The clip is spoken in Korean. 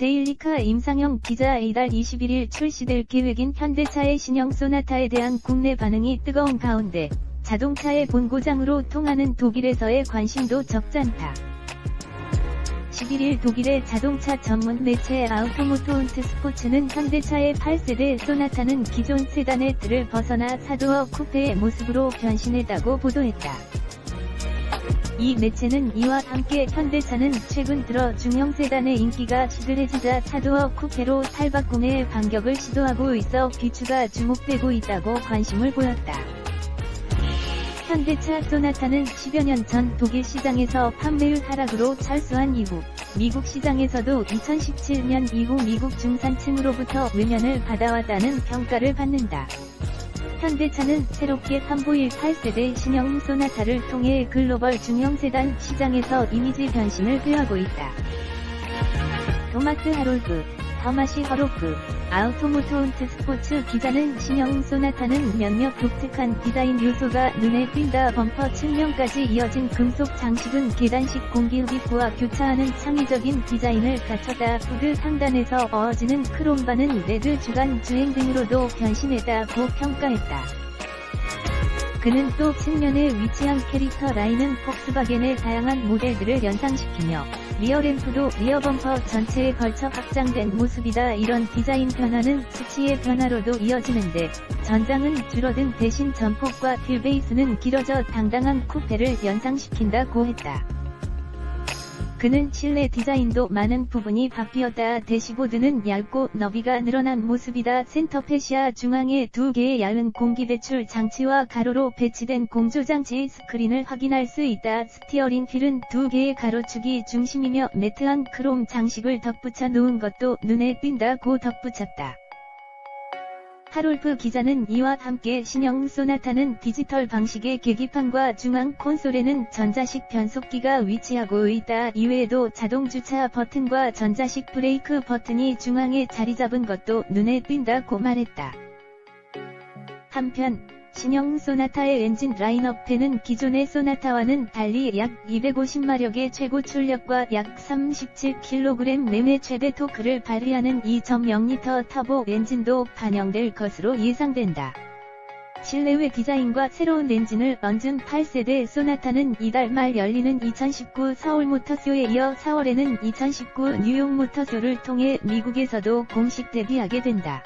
데일리카 임상영 기자 이달 21일 출시될 계획인 현대차의 신형 소나타에 대한 국내 반응이 뜨거운 가운데 자동차의 본고장으로 통하는 독일에서의 관심도 적잖다. 11일 독일의 자동차 전문 매체 아우토모토 운트 스포츠는 현대차의 8세대 소나타는 기존 세단의 틀을 벗어나 사도어 쿠페의 모습으로 변신했다고 보도했다. 이 매체는 이와 함께 현대차는 최근 들어 중형 세단의 인기가 시들해지자 사도어 쿠페로 탈바꿈의 반격을 시도하고 있어 비추가 주목되고 있다고 관심을 보였다. 현대차 소나타는 10여 년 전 독일 시장에서 판매율 하락으로 철수한 이후 미국 시장에서도 2017년 이후 미국 중산층으로부터 외면을 받아왔다는 평가를 받는다. 현대차는 새롭게 선보일 8세대 신형 소나타를 통해 글로벌 중형 세단 시장에서 이미지 변신을 꾀하고 있다. 토마스 하롤프, 더마시 허로프, 아우토모토운트 스포츠 기자는 신형 소나타는 몇몇 독특한 디자인 요소가 눈에 띈다. 범퍼 측면까지 이어진 금속 장식은 계단식 공기 흡입구와 교차하는 창의적인 디자인을 갖췄다. 후드 상단에서 어어지는 크롬바는 레드 주간 주행 등으로도 변신했다고 평가했다. 그는 또 측면에 위치한 캐릭터 라인은 폭스바겐의 다양한 모델들을 연상시키며 리어램프도 리어범퍼 전체에 걸쳐 확장된 모습이다. 이런 디자인 변화는 수치의 변화로도 이어지는데 전장은 줄어든 대신 전폭과 휠베이스는 길어져 당당한 쿠페를 연상시킨다고 했다. 그는 실내 디자인도 많은 부분이 바뀌었다. 대시보드는 얇고 너비가 늘어난 모습이다. 센터페시아 중앙에 두 개의 얇은 공기 배출 장치와 가로로 배치된 공조 장치 스크린을 확인할 수 있다. 스티어링 휠은 두 개의 가로축이 중심이며 매트한 크롬 장식을 덧붙여 놓은 것도 눈에 띈다 고 덧붙였다. 하롤프 기자는 이와 함께 신형 소나타는 디지털 방식의 계기판과 중앙 콘솔에는 전자식 변속기가 위치하고 있다. 이외에도 자동 주차 버튼과 전자식 브레이크 버튼이 중앙에 자리 잡은 것도 눈에 띈다고 말했다. 한편 신형 소나타의 엔진 라인업에는 기존의 소나타와는 달리 약 250마력의 최고 출력과 약 37kg 내외 최대 토크를 발휘하는 2.0L 터보 엔진도 반영될 것으로 예상된다. 실내외 디자인과 새로운 엔진을 얹은 8세대 소나타는 이달 말 열리는 2019 서울 모터쇼에 이어 4월에는 2019 뉴욕 모터쇼를 통해 미국에서도 공식 데뷔하게 된다.